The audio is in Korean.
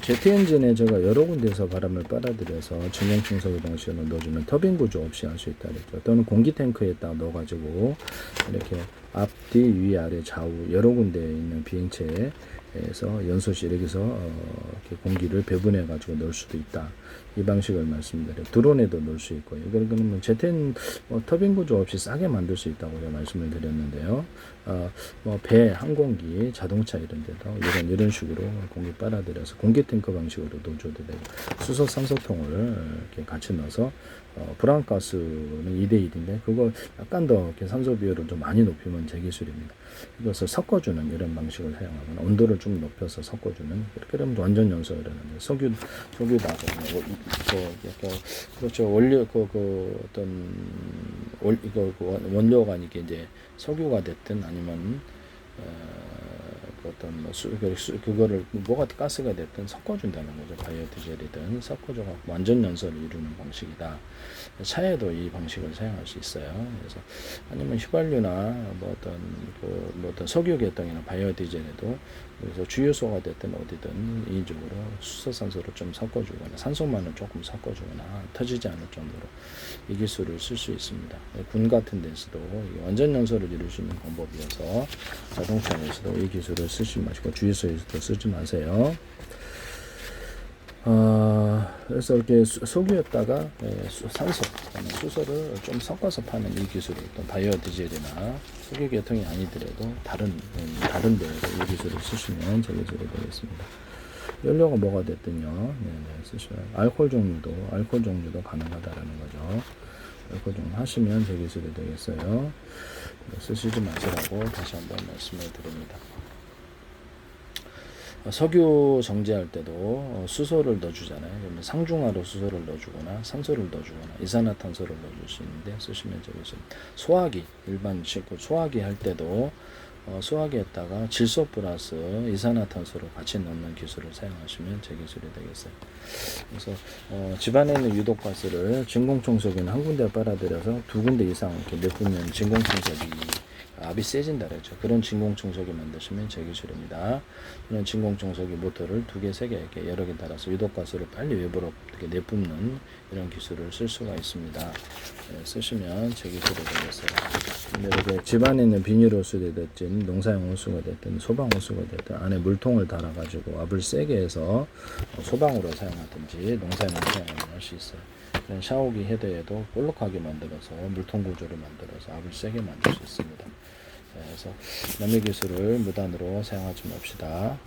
제트 엔진에 제가 여러 군데서 바람을 빨아들여서 진공 청소기 방식으로 넣어주면 터빈 구조 없이 할 수 있다 그랬죠. 또는 공기 탱크에다 넣어가지고 이렇게 앞뒤 위 아래 좌우 여러 군데에 있는 비행체에 서 연소실 여기서 어, 이렇게 공기를 배분해 가지고 넣을 수도 있다. 이 방식을 말씀드려요. 드론에도 넣을 수 있고요. 그러면 제텐 뭐 터빈 구조 없이 싸게 만들 수 있다고 제가 말씀을 드렸는데요. 어, 뭐 배, 항공기, 자동차 이런 데도 이런 이런 식으로 공기 빨아들여서 공기 탱크 방식으로 넣어줘도 되고 수소 산소통을 이렇게 같이 넣어서 어, 브라운가스는 2대 1인데 그거 약간 더 이렇게 산소 비율을 좀 많이 높이면 제 기술입니다. 이것을 섞어주는 이런 방식을 사용하거나 온도를 좀 높여서 섞어주는 이렇게 되면 완전 하는 거예요. 석유 석유다고 뭐, 그렇죠 원료 그, 그 어떤 원 이거 그 원- 원료가 이게 이제 석유가 됐든 아니면 어, 그 어떤 뭐 수, 그 수, 그거를 뭐가 가스가 됐든 섞어준다는 거죠 바이오 디젤이든 섞어줘서 완전 연소를 이루는 방식이다. 차에도 이 방식을 사용할 수 있어요. 그래서 아니면 휘발유나 뭐 어떤 그 뭐 어떤 석유 계통이나 바이오 디젤에도 그래서 주유소가 됐든 어디든 이쪽으로 수소산소를 좀 섞어주거나 산소만을 조금 섞어주거나 터지지 않을 정도로 이 기술을 쓸 수 있습니다. 군 같은 데서도 이 완전 연소를 이룰 수 있는 방법이어서 자동차에서도 이 기술을 쓰지 마시고 주유소에서도 쓰지 마세요. 어, 그래서 이렇게 수- 석유였다가 예, 수- 산소, 수소를 좀 섞어서 파는 이 기술을 또 바이오 디젤이나 석유 계통이 아니더라도 다른 음, 다른 데로 이 기술을 쓰시면 제 기술이 되겠습니다. 연료가 뭐가 됐든요, 네, 네, 쓰시면 알코올 종류도 알코올 종류도 가능하다라는 거죠. 알코올 종류 하시면 제 기술이 되겠어요. 이거 쓰시지 마시라고 다시 한번 말씀을 드립니다. 어, 석유 정제할 때도 어, 수소를 넣어주잖아요. 그러면 상중하로 수소를 넣어주거나 산소를 넣어주거나 이산화탄소를 넣어줄 수 있는데 쓰시면 좀 소화기 일반 시- 그 소화기 할 때도 어, 소화기에다가 질소 플러스 이산화탄소를 같이 넣는 기술을 사용하시면 제 기술이 되겠어요. 그래서 어, 집안에 있는 유독가스를 진공청소기는 한 군데 빨아들여서 두 군데 이상 이렇게 내뿜는 진공청소기 압이 세진다 그랬죠. 그런 진공청소기 만드시면 제 기술입니다. 이런 진공청소기 모터를 두 개, 세 개 이렇게 여러 개 달아서 유독가스를 빨리 외부로 이렇게 내뿜는 이런 기술을 쓸 수가 있습니다. 네, 쓰시면 제 기술이 되겠어요. 근데 이렇게 집안에 있는 비닐호스가 됐든 농사용 호스가 됐든 소방 호스가 됐든 안에 물통을 달아가지고 압을 세게 해서 어, 소방으로 사용하든지 농사용 사용을 할수 있어요. 샤워기 헤드에도 볼록하게 만들어서 물통 구조를 만들어서 압을 세게 만들 수 있습니다. 네, 그래서 남의 기술을 무단으로 사용하지 맙시다.